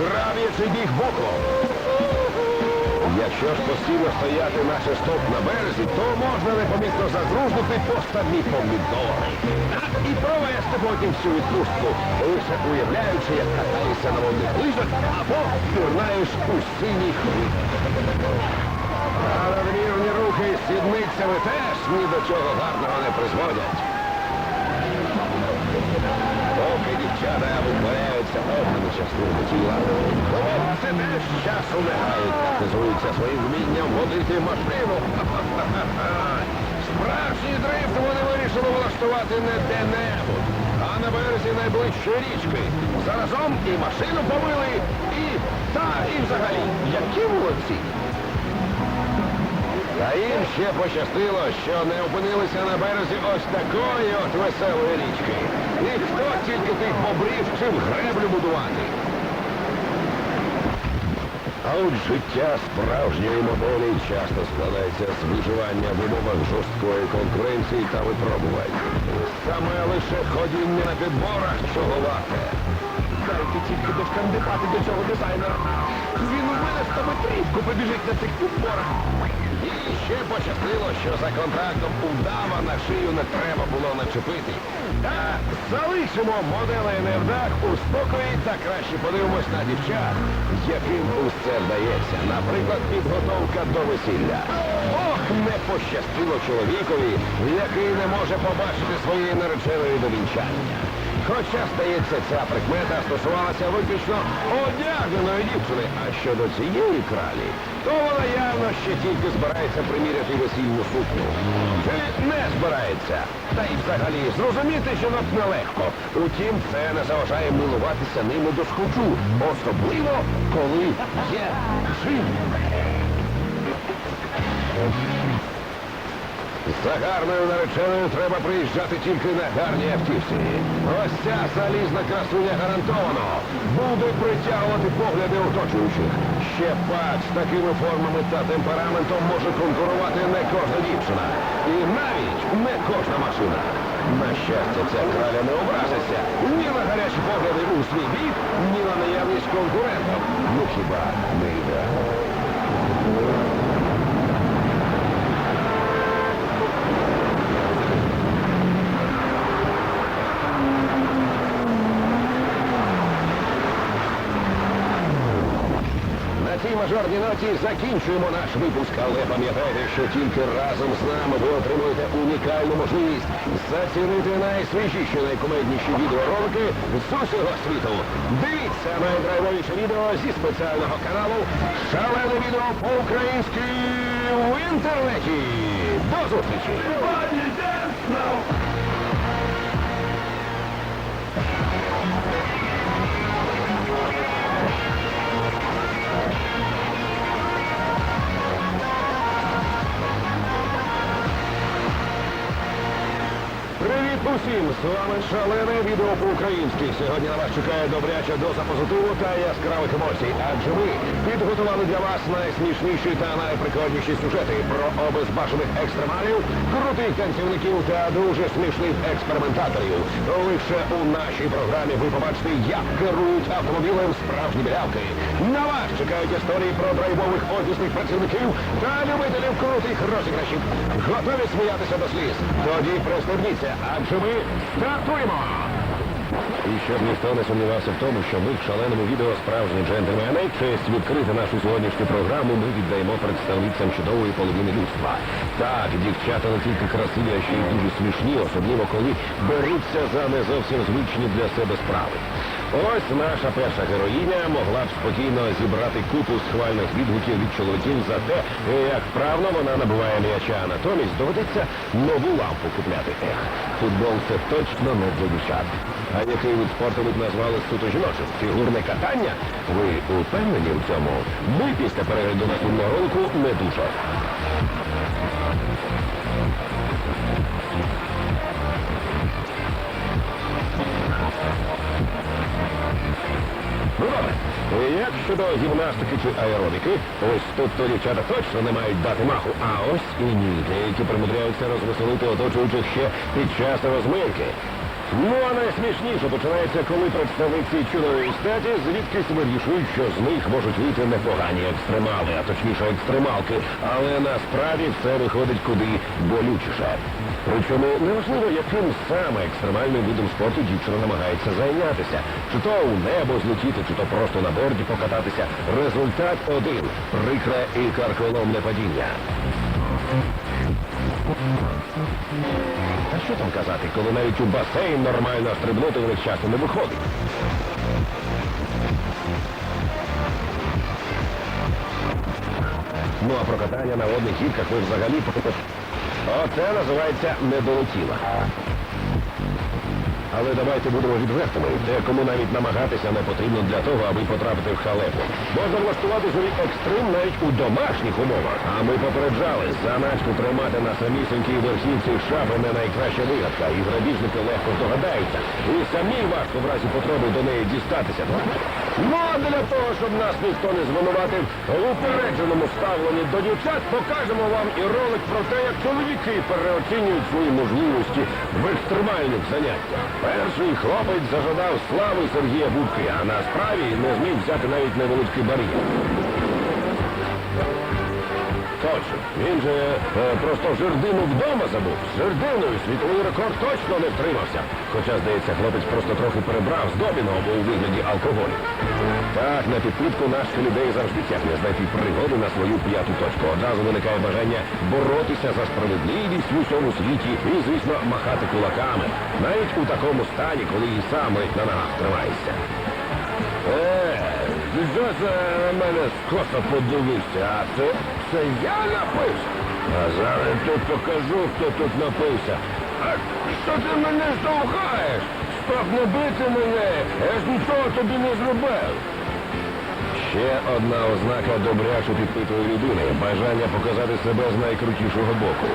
крав'ячий біг боком. Якщо ж постійно стояти наче стоп на березі, то можна непомітно загрузнути по самі помідори. І провести потім всю відпустку, лише уявляючи, як катаєшся на водних лижах або пірнаєш у синій хвилі. А надмірні рухи з сідницями теж ні до чого гарного не призводять. Дівчата витворяються певними частинами тіла, хлопці теж часу не своїм вмінням водити машину. Справжній дрифт вони вирішили влаштувати не де-небудь, а на березі найближчої річки. Заразом і машину помили, і та, і взагалі, які молодці. Та їм ще пощастило, що не опинилися на березі ось такої от веселої річки. І хто тільки тих побрів чим греблю будувати. А от життя справжньої моделі часто складається з виживання в умовах жорсткої конкуренції та випробувань. Саме лише ходіння на підборах чого варте. Дайте тільки дошкандипати до цього дизайнера. Він у мене стометрівку побіжить на цих підборах. І ще пощастило, що за контрактом удава на шию не треба було начепити. Та залишимо моделей невдах у спокої та краще подивимось на дівчат, яким усе вдається. Наприклад, підготовка до весілля. Ох, не пощастило чоловікові, який не може побачити своєї нареченої до вінчання. Хоча, здається, ця прикмета стосувалася виключно одягненої дівчини, а щодо цієї кралі, то вона явно ще тільки збирається приміряти весільну сукню. Чи не збирається? Та й взагалі зрозуміти жінок нелегко. Утім, це не заважає милуватися ними до схочу, особливо коли є жін. За гарною нареченою треба приїжджати тільки на гарній автівці. Ось ця залізна красуня гарантовано буде притягувати погляди оточуючих. Ще пак з такими формами та темпераментом може конкурувати не кожна дівчина. І навіть не кожна машина. На щастя, ця краля не образиться ні на гарячі погляди у свій бік, ні на наявність конкурентів. Ну хіба не ідеально? Цій мажорній ноті закінчуємо наш випуск, але пам'ятайте, що тільки разом з нами ви отримуєте унікальну можливість зацінити найсвіжіші, найкомедніші відеоролики з усього світу. Дивіться найдрайвовіше відео зі спеціального каналу Шалене відео по-українськи в інтернеті. До зустрічі! Привіт усім! З вами шалене відео по-українськи. Сьогодні на вас чекає добряча доза позитиву та яскравих емоцій. Адже ми підготували для вас найсмішніші та найприкольніші сюжети про обезбашених екстремалів, крутих танцівників та дуже смішних експериментаторів. Лише у нашій програмі ви побачите, як керують автомобілем справжні білявки. На вас чекають історії про драйвових офісних працівників та любителів крутих розіграшів. Готові сміятися до сліз? Тоді пристебніться, адже ми стартуємо! І щоб ніхто не сумнівався в тому, що ми в шаленому відео справжні джентльмени, честь відкрити нашу сьогоднішню програму ми віддаємо представницям чудової половини людства. Так, дівчата не тільки красиві, а ще й дуже смішні, особливо коли беруться за не зовсім звичні для себе справи. Ось наша перша героїня могла б спокійно зібрати купу схвальних відгуків від чоловіків за те, як вправно вона набуває м'яча. Натомість доведеться нову лампу купляти. Ех, футбол це точно не для дівчат. А який вид спорту ви б назвали суто жіночим? Фігурне катання? Ви упевнені в цьому? Ми після перегляду наступного ролику не дуже. Ну добре. Як щодо гімнастики чи аеробіки, ось тут то дівчата точно не мають дати маху, а ось і ні. Деякі примудряються розвеселити оточуючих ще під час розминки. Ну а найсмішніше починається, коли представниці чудової статі звідкись вирішують, що з них можуть вийти непогані екстремали, а точніше екстремалки. Але насправді все виходить куди болючіше. Причому неважливо, яким саме екстремальним видом спорту дівчина намагається зайнятися. Чи то у небо злетіти, чи то просто на борді покататися. Результат один прикре і карколомне падіння. Та що там казати, коли навіть у басейн нормально стрибнути у них часу не виходить. Ну а про катання на водних гірках ви взагалі Оце називається недолетіла. Але давайте будемо відвертими. Декому навіть намагатися не потрібно для того, аби потрапити в халепу. Можна влаштувати собі екстрим навіть у домашніх умовах. А ми попереджали, заначку тримати на самісінькій верхівці шафи не найкраща вигадка, і грабіжники легко здогадаються. І самі важко в разі потреби до неї дістатися. Ну а для того, щоб нас ніхто не звинуватив в упередженому ставленні до дівчат, покажемо вам і ролик про те, як чоловіки переоцінюють свої можливості в екстремальних заняттях. Перший хлопець зажадав слави Сергія Будки, а на справі не зміг взяти навіть невеличкий бар'єр. Точно. Він же е, просто жердину вдома забув. З жердиною світовий рекорд точно не втримався. Хоча, здається, хлопець просто трохи перебрав з доміного у вигляді алкоголю. Так, на підпитку наших людей завжди тягне знайти пригоди на свою п'яту точку. Одразу виникає бажання боротися за справедливість в усьому світі і, звісно, махати кулаками. Навіть у такому стані, коли і сам на ногах тримаєшся. Е, це на мене скоса подивився, а це, це я напився? А зараз тут покажу, хто тут напився. А що ти мене штовхаєш? Стоп не бити мене, я ж нічого тобі не зробив. Ще одна ознака добрячо підпитої людини бажання показати себе з найкрутішого боку.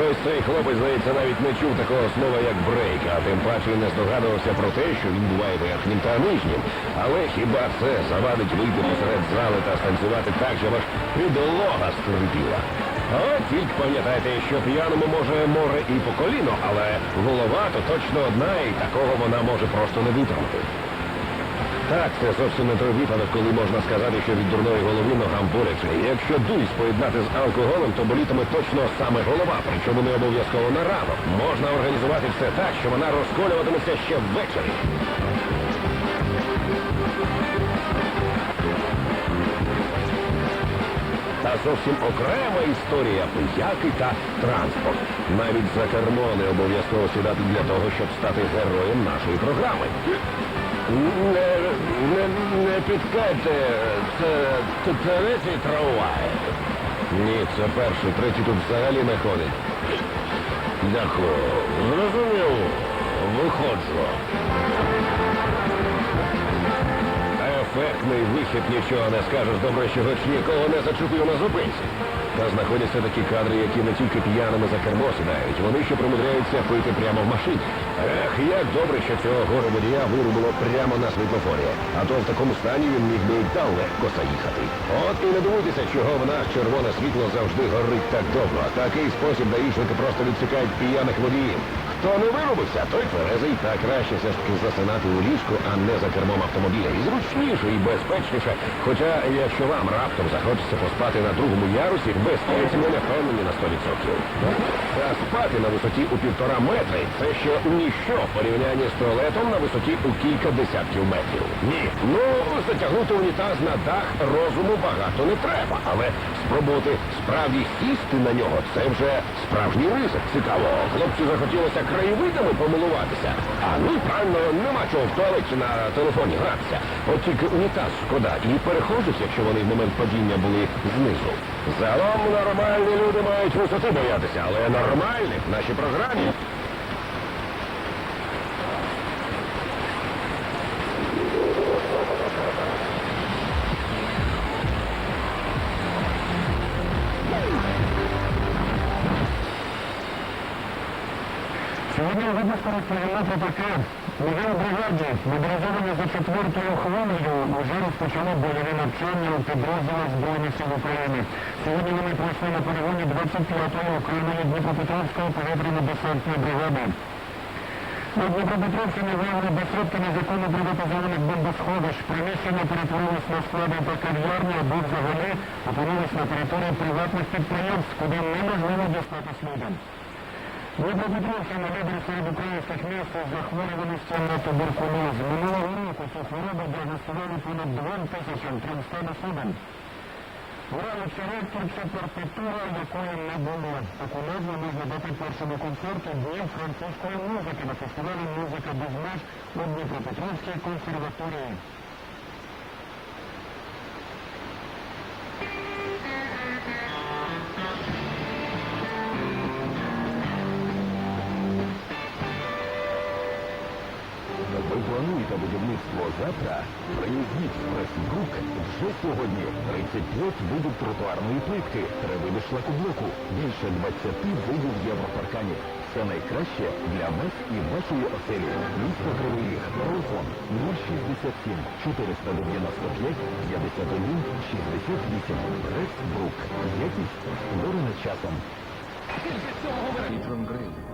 Ось цей хлопець, здається, навіть не чув такого слова, як брейк, а тим паче не здогадувався про те, що він буває верхнім та нижнім. Але хіба це завадить вийти посеред зали та станцювати так, що аж підлога скрипіла? От тільки пам'ятайте, що п'яному може море і по коліно, але голова то точно одна, і такого вона може просто не витримати. Так, це зовсім не той випадок, коли можна сказати, що від дурної голови ногам боляче. Якщо дуйсь поєднати з алкоголем, то болітиме точно саме голова, причому не обов'язково на ранок. Можна організувати все так, що вона розколюватиметься ще ввечері. Та зовсім окрема історія пияки та транспорт. Навіть за кермо не обов'язково сідати для того, щоб стати героєм нашої програми. Не, не, не підкайте, це, це третій трамвай. Ні, це перший, третій тут взагалі не ходить. Дякую. Зрозумів. Виходжу. Ефектний вихід нічого не скажеш, добре, що хоч нікого не зачепив на зупинці. Та знаходяться такі кадри, які не тільки п'яними за кермо сідають, вони ще примудряються пити прямо в машині. Ех, як добре, що цього гору водія вирубило прямо на світлофорі. А то в такому стані він міг би легко заїхати. От і не дивуйтеся, чого в нас червоне світло завжди горить так довго. Такий спосіб даїшники просто відсікають п'яних водіїв. Хто не виробився, той тверезий та краще все ж таки засинати у ліжку, а не за кермом автомобіля. І зручніше, і безпечніше. Хоча, якщо вам раптом захочеться поспати на другому ярусі, безпеці не впевнені на 100%. Та спати на висоті у півтора метри це ще ніщо в порівнянні з туалетом на висоті у кілька десятків метрів. Ні, ну затягнути унітаз на дах розуму багато не треба, але спробувати справді сісти на нього це вже справжній ризик. Цікаво, хлопцю захотілося краєвидами помилуватися. А ну правильно, нема чого в туалеті на телефоні гратися. От тільки унітаз шкода і перехожусь, якщо вони в момент падіння були знизу. Загалом нормальні люди мають висоти боятися, але нормальних в нашій програмі. Про таке. Уже у бригаді, мобілізовані за четвертою хвилею, вже розпочали бойові навчання у підрозділах Збройних сил України. Сьогодні вони пройшли на полігоні 25-ї окремої Дніпропетровської повітряно-десантної бригади. У Дніпропетровщині виявили десятки незаконно приватизованих бомбосховищ. Приміщення перетворились на склади та кав'ярні, або взагалі опинились на території приватних підприємств, куди неможливо дістатись людям. Дніпропетровщина лідер серед українських міст із захворюваністю на туберкульоз. Минулого року цю хворобу діагностували понад 2300 населень. Вранці ректорця партитура, якої не було. Таку назву можна дати першому концерту Днів французької музики на фестивалі «Музика без меж» у Дніпропетровській консерваторії. Плануєте будівництво завтра? Приїздіть в Пресбрук вже сьогодні. 35 видів тротуарної плитки, три види шлакоблоку, більше 20 видів європарканів. Все найкраще для вас і вашої оселі. Місто Кривий Ріг. Телефон 067 495 51 68. Пресбрук. Якість створена часом. Пітрон Грей